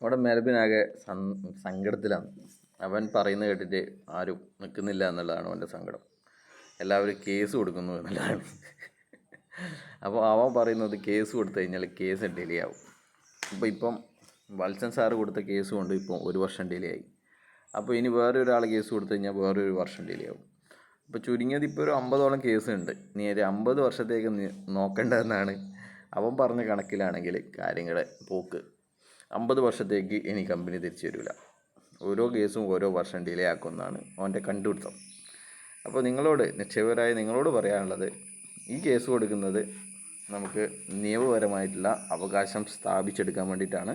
അവിടെ മെലബിനാകെ സങ്കടത്തിലാണ്. അവൻ പറയുന്നത് കേട്ടിട്ട് ആരും നിൽക്കുന്നില്ല എന്നുള്ളതാണ് അവന്റെ സങ്കടം. എല്ലാവരും കേസ് കൊടുക്കുന്നു എന്നുള്ളതാണ്. അപ്പോൾ അവൻ പറയുന്നത് കേസ് കൊടുത്തു കഴിഞ്ഞാൽ കേസ് ഡിലേ ആവും. അപ്പോൾ ഇപ്പം വത്സൻ സാറ് കൊടുത്ത കേസ് കൊണ്ട് ഇപ്പോൾ ഒരു വർഷം ഡിലേ ആയി. അപ്പോൾ ഇനി വേറെ ഒരാൾ കേസ് കൊടുത്തു കഴിഞ്ഞാൽ വേറെ ഒരു വർഷം ഡിലേ ആവും. അപ്പോൾ ചുരുങ്ങിയത് ഇപ്പോൾ ഒരു അമ്പതോളം കേസ് ഉണ്ട് ഇനി ഒരു അമ്പത് വർഷത്തേക്ക് നോക്കേണ്ടതെന്നാണ് അവൻ പറഞ്ഞ കണക്കിലാണെങ്കിൽ കാര്യങ്ങളെ പോക്ക്. അമ്പത് വർഷത്തേക്ക് ഇനി കമ്പനി തിരിച്ചു വരില്ല. ഓരോ കേസും ഓരോ വർഷം ഡിലേ ആക്കുമെന്നാണ് അവന്റെ കണ്ടുപിടുത്തം. അപ്പോൾ നിങ്ങളോട് നിക്ഷേപകരായ നിങ്ങളോട് പറയാനുള്ളത് ഈ കേസ് കൊടുക്കുന്നത് നമുക്ക് നിയമപരമായിട്ടുള്ള അവകാശം സ്ഥാപിച്ചെടുക്കാൻ വേണ്ടിയിട്ടാണ്.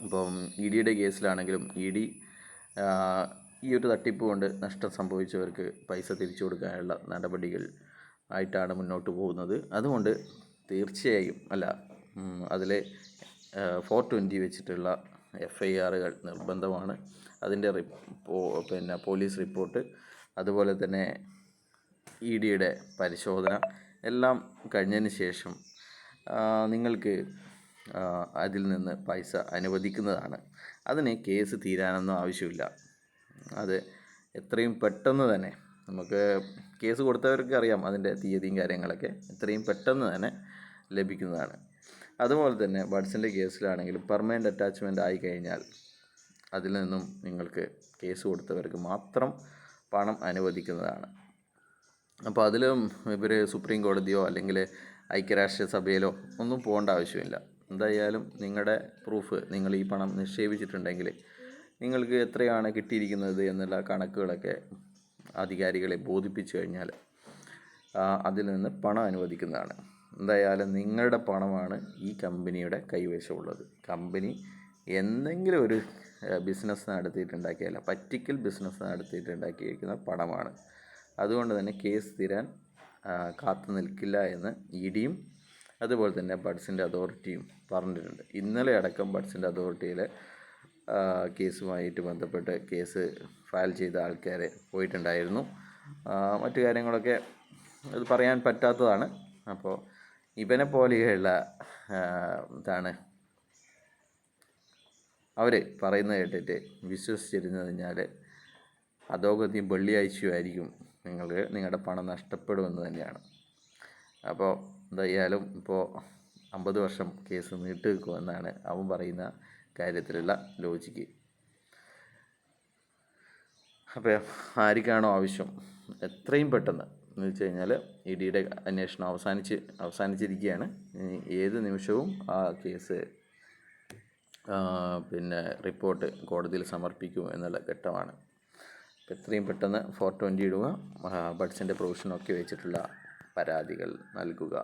ഇപ്പം ഇ ഡിയുടെ കേസിലാണെങ്കിലും ഇ ഡി ഈ ഒരു തട്ടിപ്പ് കൊണ്ട് നഷ്ടം സംഭവിച്ചവർക്ക് പൈസ തിരിച്ചു കൊടുക്കാനുള്ള നടപടികൾ ആയിട്ടാണ് മുന്നോട്ട് പോകുന്നത്. അതുകൊണ്ട് തീർച്ചയായും അല്ല അതിലെ ഫോർ ട്വന്റി വെച്ചിട്ടുള്ള എഫ് ഐ ആറുകൾ നിർബന്ധമാണ്. അതിന്റെ പിന്നെ പോലീസ് റിപ്പോർട്ട് അതുപോലെ തന്നെ ഇ ഡിയുടെ പരിശോധന എല്ലാം കഴിഞ്ഞതിന് ശേഷം നിങ്ങൾക്ക് അതിൽ നിന്ന് പൈസ അനുവദിക്കുന്നതാണ്. അതിന് കേസ് തീരാനൊന്നും ആവശ്യമില്ല. അത് എത്രയും പെട്ടെന്ന് തന്നെ നമുക്ക് കേസ് കൊടുത്തവർക്ക് അറിയാം അതിന്റെ തീയതിയും കാര്യങ്ങളൊക്കെ. എത്രയും പെട്ടെന്ന് തന്നെ ലഭിക്കുന്നതാണ്. അതുപോലെ തന്നെ ബഡ്സിന്റെ കേസിലാണെങ്കിലും പെർമനന്റ് അറ്റാച്ച്മെന്റ് ആയി കഴിഞ്ഞാൽ അതിൽ നിന്നും നിങ്ങൾക്ക് കേസ് കൊടുത്തവർക്ക് മാത്രം പണം അനുവദിക്കുന്നതാണ്. അപ്പോൾ അതിലും ഇവർ സുപ്രീം കോടതിയോ അല്ലെങ്കിൽ ഐക്യരാഷ്ട്രസഭയിലോ ഒന്നും പോകേണ്ട ആവശ്യമില്ല. എന്തായാലും നിങ്ങളുടെ പ്രൂഫ് നിങ്ങൾ ഈ പണം നിക്ഷേപിച്ചിട്ടുണ്ടെങ്കിൽ നിങ്ങൾക്ക് എത്രയാണ് കിട്ടിയിരിക്കുന്നത് എന്നുള്ള കണക്കുകളൊക്കെ അധികാരികളെ ബോധിപ്പിച്ചു കഴിഞ്ഞാൽ അതിൽ നിന്ന് പണം അനുവദിക്കുന്നതാണ്. എന്തായാലും നിങ്ങളുടെ പണമാണ് ഈ കമ്പനിയുടെ കൈവശമുള്ളത്. കമ്പനി എന്തെങ്കിലും ഒരു ബിസിനസ് നടത്തിയിട്ടുണ്ടാക്കിയല്ല പറ്റിക്കൽ ബിസിനസ് നടത്തിയിട്ടുണ്ടാക്കിയിരിക്കുന്ന പണമാണ്. അതുകൊണ്ട് തന്നെ കേസ് തീരാൻ കാത്തു നിൽക്കില്ല എന്ന് ഇ ഡിയും അതുപോലെ തന്നെ ബഡ്സിന്റെ അതോറിറ്റിയും പറഞ്ഞിട്ടുണ്ട്. ഇന്നലെ അടക്കം ബഡ്സിന്റെ അതോറിറ്റിയിലെ കേസുമായിട്ട് ബന്ധപ്പെട്ട് കേസ് ഫയൽ ചെയ്ത ആൾക്കാർ പോയിട്ടുണ്ടായിരുന്നു. മറ്റു കാര്യങ്ങളൊക്കെ അത് പറയാൻ പറ്റാത്തതാണ്. അപ്പോൾ ഇവനെ പോലെയുള്ള എന്താണ് അവർ പറയുന്നത് കേട്ടിട്ട് വിശ്വസിച്ചിരുന്നു കഴിഞ്ഞാൽ അധോഗതിയും വെള്ളിയാഴ്ചയായിരിക്കും നിങ്ങൾക്ക് നിങ്ങളുടെ പണം നഷ്ടപ്പെടുമെന്ന് തന്നെയാണ്. അപ്പോൾ എന്തായാലും ഇപ്പോൾ അമ്പത് വർഷം കേസ് നീട്ടി വെക്കുമെന്നാണ് അവൻ പറയുന്ന കാര്യത്തിലുള്ള ലോജിക്ക്. അപ്പോൾ ആർക്കാണോ ആവശ്യം? എത്രയും പെട്ടെന്ന്. എന്ന് വെച്ച് കഴിഞ്ഞാൽ ഇ ഡിയുടെ അന്വേഷണം അവസാനിച്ച് അവസാനിച്ചിരിക്കുകയാണ്. ഏത് നിമിഷവും ആ കേസ് പിന്നെ റിപ്പോർട്ട് കോടതിയിൽ സമർപ്പിക്കും എന്നുള്ള ഘട്ടമാണ്. എത്രയും പെട്ടെന്ന് ഫോർ ട്വന്റി ഇടുക. ബഡ്സിന്റെ പ്രൊവിഷനൊക്കെ വെച്ചിട്ടുള്ള പരാതികൾ നൽകുക.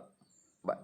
ബൈ.